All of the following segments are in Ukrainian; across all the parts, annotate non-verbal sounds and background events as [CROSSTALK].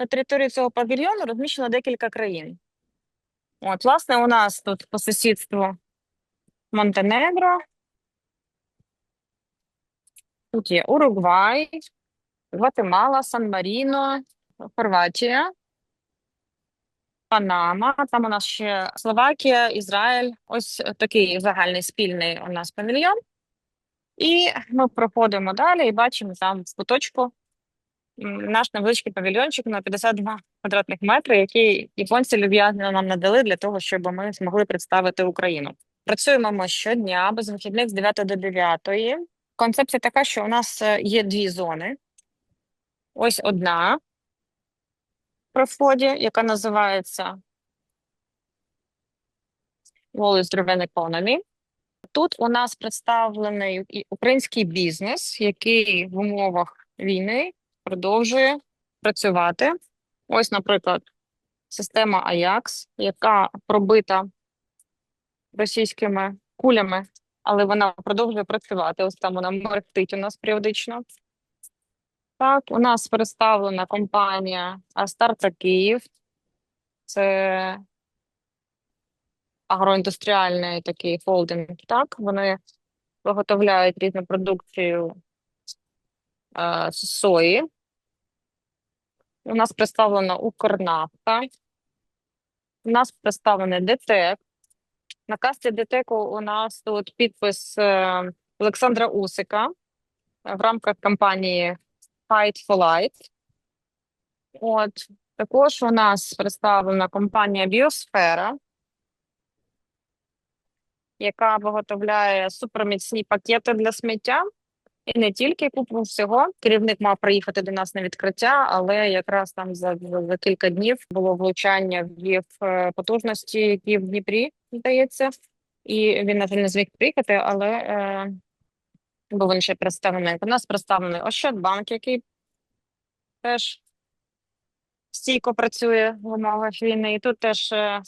на території цього павільйону розміщено декілька країн. От, власне, у нас тут по сусідству Монтенегро. Тут є Уругвай, Гватемала, Сан-Маріно, Хорватія, Панама. Там у нас ще Словакія, Ізраїль. Ось такий загальний спільний у нас павільйон. І ми проходимо далі і бачимо там в куточку наш невеличкий павільйончик на 52 квадратних метри, який японці люб'язно нам надали для того, щоб ми змогли представити Україну. Працюємо ми щодня без вихідних з 9 до 9. Концепція така, що у нас е, є дві зони. Ось одна при вході, яка називається Wallace Driven Economy. Тут у нас представлений український бізнес, який в умовах війни продовжує працювати. Ось, наприклад, система Ajax, яка пробита російськими кулями, але вона продовжує працювати. Ось там вона мерехтить у нас періодично. Так, у нас представлена компанія Астарта Київ. Це агроіндустріальний такий холдинг. Так, вони виготовляють різну продукцію сої. У нас представлена Укрнафта. У нас представлений ДТЕК. На касті ДТЕКу у нас тут підпис е, Олександра Усика е, в рамках кампанії Fight for Light. От також у нас представлена компанія Біосфера, яка виготовляє суперміцні пакети для сміття. І не тільки купу всього. Керівник мав приїхати до нас на відкриття, але якраз там за, за, кілька днів було влучання в е, потужності, які в Дніпрі, здається. І він, на жаль, не зміг приїхати, але е, був ще представлений. У нас представлений Ощадбанк, який теж стійко працює в умовах війни. І тут теж е,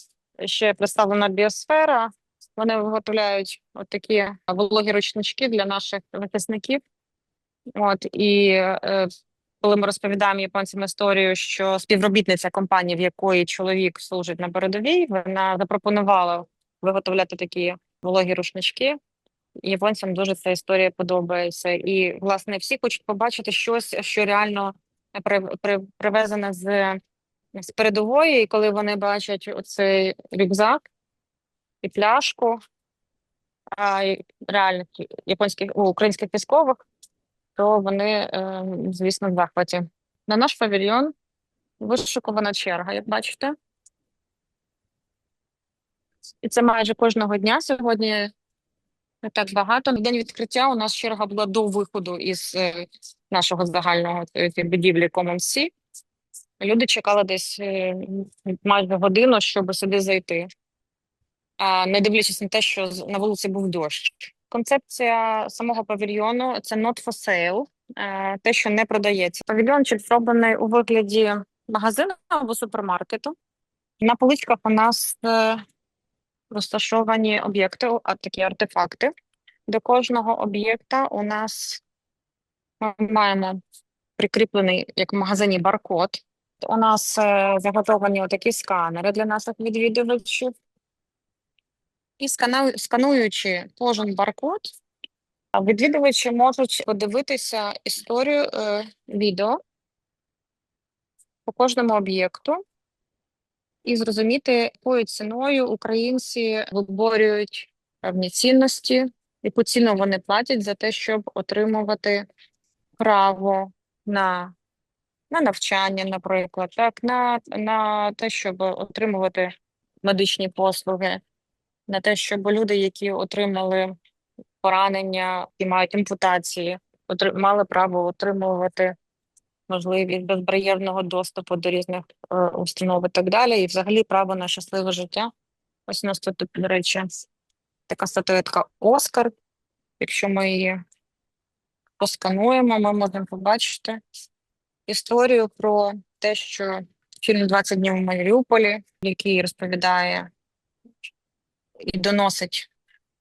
ще представлена біосфера. Вони виготовляють от такі вологі ручнички для наших захисників. От і е, коли ми розповідаємо японцям історію, що співробітниця компанії, в якої чоловік служить на передовій, вона запропонувала виготовляти такі вологі рушнички. Японцям дуже ця історія подобається. І, власне, всі хочуть побачити щось, що реально при, при, привезене з, з передової, і коли вони бачать оцей рюкзак і пляшку а, і реальних японських українських військових, то вони, е, звісно, в захваті. На наш павільйон вишукувана черга, як бачите. І це майже кожного дня. Сьогодні не так багато. На день відкриття у нас черга була до виходу із е, нашого загального е, будівлі Sea. Люди чекали десь майже годину, щоб сюди зайти, не дивлячись на те, що на вулиці був дощ. Концепція самого павільйону це not for sale, е, те, що не продається. Павільйончик зроблений у вигляді магазину або супермаркету. На поличках у нас е, розташовані об'єкти, а такі артефакти. До кожного об'єкта у нас ми маємо прикріплений як в магазині баркод. У нас е, заготовані отакі сканери для наших відвідувачів. І скануючи кожен баркод, відвідувачі можуть подивитися історію е, відео по кожному об'єкту і зрозуміти, якою ціною українці виборюють певні цінності, яку ціну вони платять за те, щоб отримувати право на, на навчання, наприклад, так, на, на те, щоб отримувати медичні послуги, на те, щоб люди, які отримали поранення і мають ампутації, мали право отримувати можливість безбар'єрного доступу до різних е, установ і так далі, і взагалі право на щасливе життя. Ось у нас тут, до речі, така статуетка Оскар. Якщо ми її поскануємо, ми можемо побачити історію про те, що фільм «20 днів у Маріуполі, який розповідає і доносить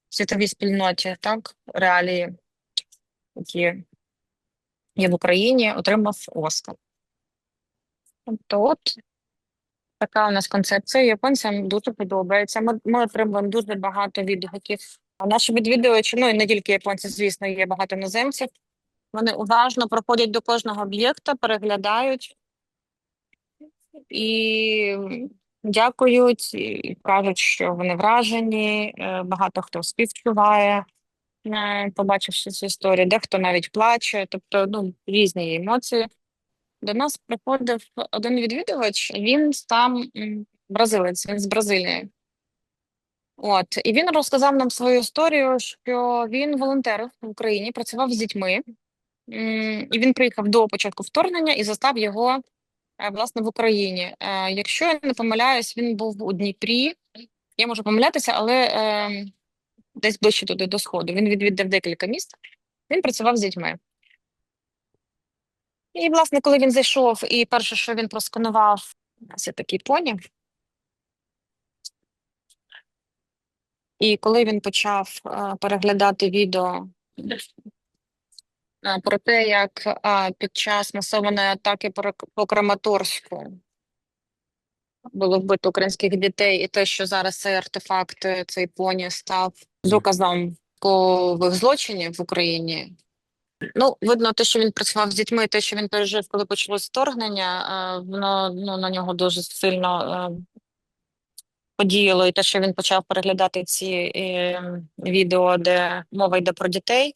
світовій спільноті так, реалії, які є в Україні, отримав Оскар. Тобто, от така у нас концепція. Японцям дуже подобається. Ми, ми отримуємо дуже багато відгуків. Наші відвідувачі, ну і не тільки японці, звісно, є багато іноземців. Вони уважно проходять до кожного об'єкта, переглядають і дякують, і кажуть, що вони вражені. Е, Багато хто співчуває, е, побачивши цю історію, дехто навіть плаче, тобто ну, різні емоції. До нас приходив один відвідувач, він там м, бразилець, він з Бразилії. От, і він розказав нам свою історію, що він волонтер в Україні, працював з дітьми, і він приїхав до початку вторгнення і застав його власне в Україні. Е, Якщо я не помиляюсь, він був у Дніпрі. Я можу помилятися, але е, десь ближче туди до сходу. Він відвідав декілька міст. Він працював з дітьми. І, власне, коли він зайшов, і перше, що він просканував, у нас є такий поні. І коли він почав е, переглядати відео е, про те, як під час масованої атаки по, Краматорську було вбито українських дітей, і те, що зараз цей артефакт, цей поні став доказом військових злочинів в Україні. Ну, видно, те, що він працював з дітьми, те, що він пережив, коли почалось вторгнення, воно ну, на нього дуже сильно е, подіяло, і те, що він почав переглядати ці е, відео, де мова йде про дітей.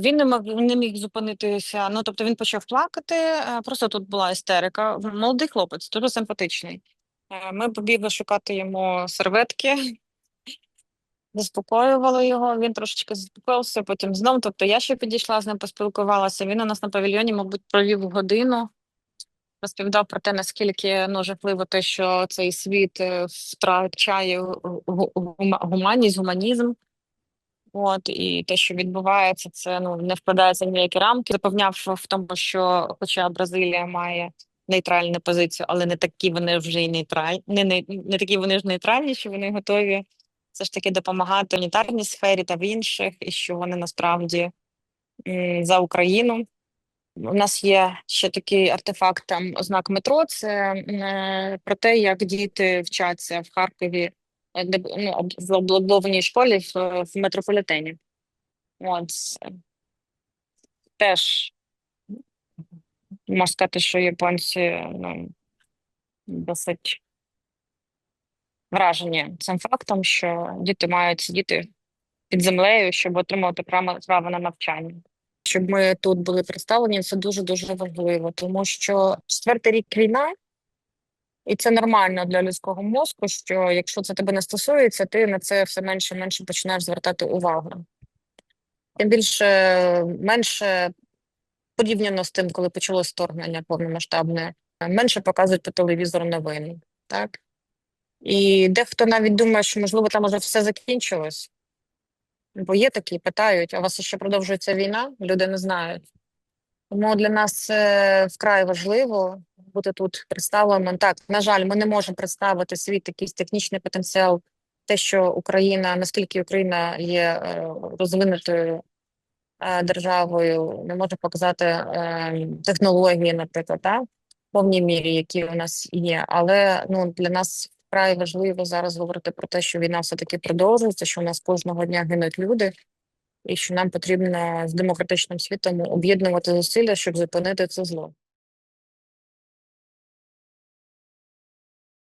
Він не мог не міг зупинитися. Ну тобто він почав плакати. е, Просто тут була істерика. Молодий хлопець, дуже симпатичний. Е, Ми побігли шукати йому серветки, [LAUGHS] заспокоювали його. Він трошечки заспокоївся, потім знов. Тобто я ще підійшла з ним, поспілкувалася. Він у нас на павільйоні, мабуть, провів годину. Розповідав про те, наскільки ну, жахливо те, що цей світ е, втрачає гу- гу- гуманність, гуманізм. От і те, що відбувається, це ну не вкладається в ніякі рамки. Запевняв в тому, що, хоча Бразилія має нейтральну позицію, але не такі вони вже й нейтральні, не, не, не такі вони ж нейтральні, що вони готові все ж таки допомагати в гуманітарній сфері та в інших, і що вони насправді м, за Україну. У нас є ще такий артефакт там ознак метро. Це е, про те, як діти вчаться в Харкові, ну, в облаштованій школі в, в метрополітені. От теж можна сказати, що японці ну, досить вражені цим фактом, що діти мають сидіти під землею, щоб отримувати право на навчання. Щоб ми тут були представлені, це дуже дуже важливо, тому що четвертий рік війна. І це нормально для людського мозку, що якщо це тебе не стосується, ти на це все менше і менше починаєш звертати увагу. Тим більше менше порівняно з тим, коли почалось вторгнення повномасштабне, менше показують по телевізору новини, так? І дехто навіть думає, що можливо там уже все закінчилось. Бо є такі, питають, а у вас ще продовжується війна? Люди не знають. Тому для нас це вкрай важливо бути тут представленим. Так, на жаль, ми не можемо представити свій якийсь технічний потенціал, те, що Україна, наскільки Україна є е, розвинутою е, державою, не може показати е, технології, наприклад, так, в повній мірі, які у нас є. Але ну для нас вкрай важливо зараз говорити про те, що війна все таки продовжується, що у нас кожного дня гинуть люди і що нам потрібно з демократичним світом об'єднувати зусилля, щоб зупинити це зло.